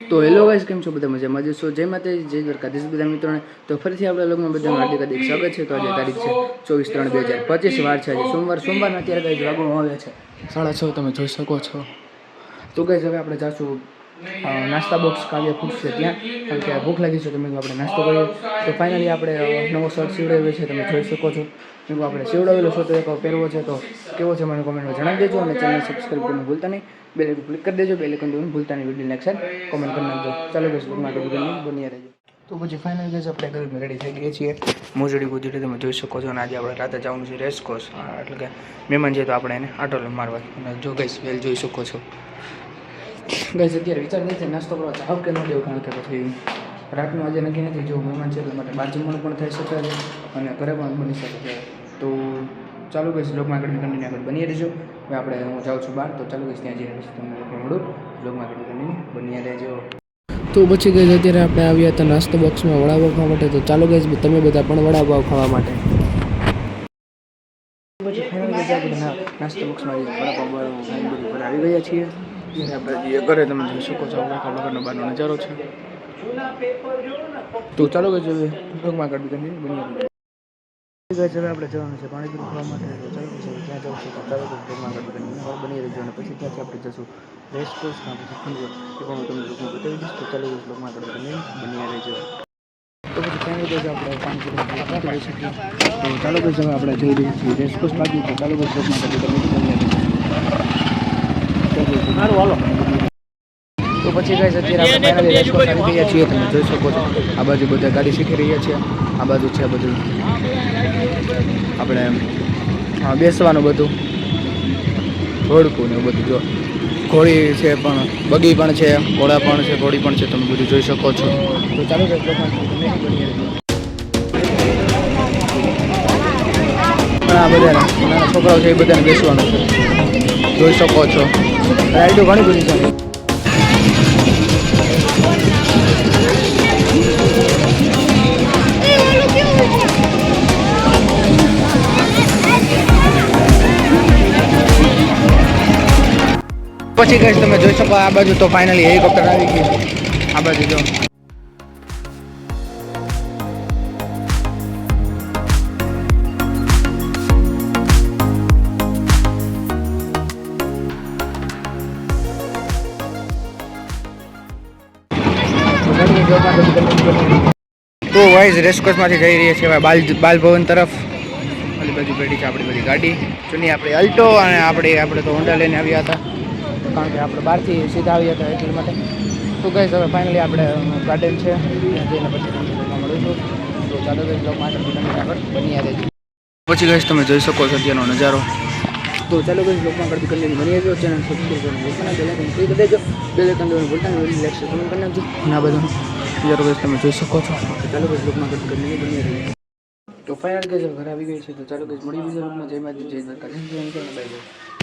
તો hello guys કેમ છો? બધા મજામાં જશો જય માતાજી જય દ્વારકાધીશ બધા મિત્રોને. તો ફરીથી આપણા લોકોમાં બધા હાર્દિક હાર્દિક સ્વાગત છે. તો આજે તારીખ છે ચોવીસ ત્રણ બે હજાર પચીસ વાર છે આજે સોમવાર. સોમવારના અત્યારે કઈ વાગવામાં આવ્યા છે. સાડા છ તમે જોઈ શકો છો. તો કઈ હવે આપણે જાશું નાસ્તા બોક્સ કાવ્ય ફૂડ છે ત્યાં. કારણ કે ભૂખ લાગી છે, તો મેં આપણે નાસ્તો કરીએ. તો ફાઇનલી આપણે નવો શર્ટ સીવડાવ્યો છે, તમે જોઈ શકો છો. મેં આપણે સીવડાવેલો શર્ટ એક પહેરવો છે, તો કેવો છે, મને કોમેન્ટમાં જણાવી દેજો અને ચેનલ સબસ્ક્રાઈબ કરવાનું ભૂલતા નહીં. બેલ આઇકન ક્લિક કરી દેજો બેલ આઇકન દેવાનું ભૂલતા નહીં વીડિયો નેક્સ્ટ કોમેન્ટ કરી નાખજો. ચાલો ફેસબુક માટે વીડિયો બની રહેજો. તો પછી ફાઇનલ ગેસ આપણે ઘરે રેડી થઈ ગઈએ છીએ. મોજડી ગોજડી તમે જોઈ શકો છો, અને આજે આપણે રાતે જવાનું છે રેસકોર્સ એટલે કે મહેમાન છે, તો આપણે એને આટો મારવા. અને જો ગઈશ વેલ જોઈ શકો છો. ગઈશ અત્યારે વિચાર છે નાસ્તો કરવા ચાવ કે ન દેવું, કારણ કે પછી રાતનું આજે નક્કી નથી, જો મહેમાન છે તો માટે બહાર જમવાનું પણ થઈ શકે છે અને ઘરે પણ બની શકે છે. તો ચાલુ ગઈશ બ્લોગમાં આગળ કન્ટિન્યુ આગળ બની રહેજો. હવે આપણે હું જાઉં છું બહાર, તો ચાલુ ગઈશ ત્યાં જઈને પછી તમને મળું. બ્લોગમાં આગળ કન્ટિન્યુ બની રહેજો. તો પછી ગઈ અત્યારે આપણે આવ્યા હતા નાસ્તો બોક્સમાં વડાપાવ ખાવા માટે. તો ચાલો ગઈ તમે બધા પણ વડાપાવ ખાવા માટે. ગઈ નાસ્તો બોક્સમાં વડાપાવ આવી ગયા છીએ. ત્યારે આપણે જે ઘરે તમે જોઈ શકો છો વગરનો બહારનો નજારો છે. તો ચાલો કે હવે બ્લોગમાં કાઢી બની બની હવે આપણે જવાનું છે પાણીપુરી ખાવા માટે. ચાલો ગઈ ત્યાં જવું છે. ચાલો ગઈ બ્લોગમાં આગળ બની રહેજો અને પછી ત્યાંથી આપણે જશું. રેસ કોર્સ કાં પછી ફૂંડવો એ પણ હું તમને બ્લોગમાં બતાવી દઈશ. તો ચાલો ગઈ કાઢી બની રહેજો તો પછી ત્યાં ગઈ આપણે પાણીપુરી ખાવા કરી શકીએ. તો ચાલો ગઈ હવે આપણે જઈ રહ્યા છીએ. રેસ કોર્સ બાજુ તો ચાલો સારું હાલો. તો પછી ગાઈસ અત્યારે આપણે ફાઇનલી રેસ્ટોરન્ટ આવી ગયા છીએ તમે જોઈ શકો છો. આ બાજુ બધા ગાડી શીખી રહ્યા છે. આ બાજુ છે બધું. આપણે બેસવાનું બધું. ઘોડકું ને બધું જો. ઘોડી છે પણ બગી પણ છે ઘોડા પણ છે ઘોડી પણ છે તમે બધું જોઈ શકો છો. તો ચાલો આ બધા છોકરાઓ છે એ બધાને બેસવાનું છે. જોઈ શકો છો. રાઈડો ઘણી બધી છે. પછી કહીશ તમે જોઈ શકો આ બાજુ તો ફાઇનલી હેલિકોપ્ટર આવી ગયું. આ બાજુ જો. તો વાઇઝ રેસકોર્સમાંથી જઈ રહ્યા છીએ બાલ બાલભવન તરફ. ઓલી બાજુ પેઢી છે આપણી બધી ગાડી. જૂની આપણી અલ્ટો અને આપણે આપણે તો હોન્ડા લઈને આવ્યા હતા. કારણ કે આપણે બહારથી સીધા આવ્યા હતા એટલા માટે. તો ગઈ હવે ફાઇનલી આપણે ગાર્ડન છે. ત્યાં જઈને પછી મળીશું તો ચાલો ગઈ બ્લોગ માટે આગળ બની આવે પછી કહીશ તમે જોઈ શકો છો અત્યારનો નજારો. તો ચાલો ગઈ બ્લોગમાં આગળ બની આવજો ચેનલ સબસ્ક્રાઈબ કરવાનું ભૂલતા ના બેલ ક્લિક કરી દેજો. બેલ આઇકન ભૂલતા નહીં લાઈક શેર કમેન્ટ કરી નાખજો અને બધું નજારો ગઈ તમે જોઈ શકો છો. ચાલો ગઈ બ્લોગમાં આગળ કરીને બની રહી. તો ફાઇનલ ગઈ ઘરે આવી ગઈ છે, તો ચાલો ગઈ મળી રૂમમાં જય માતા જય દ્વારકા જય બાય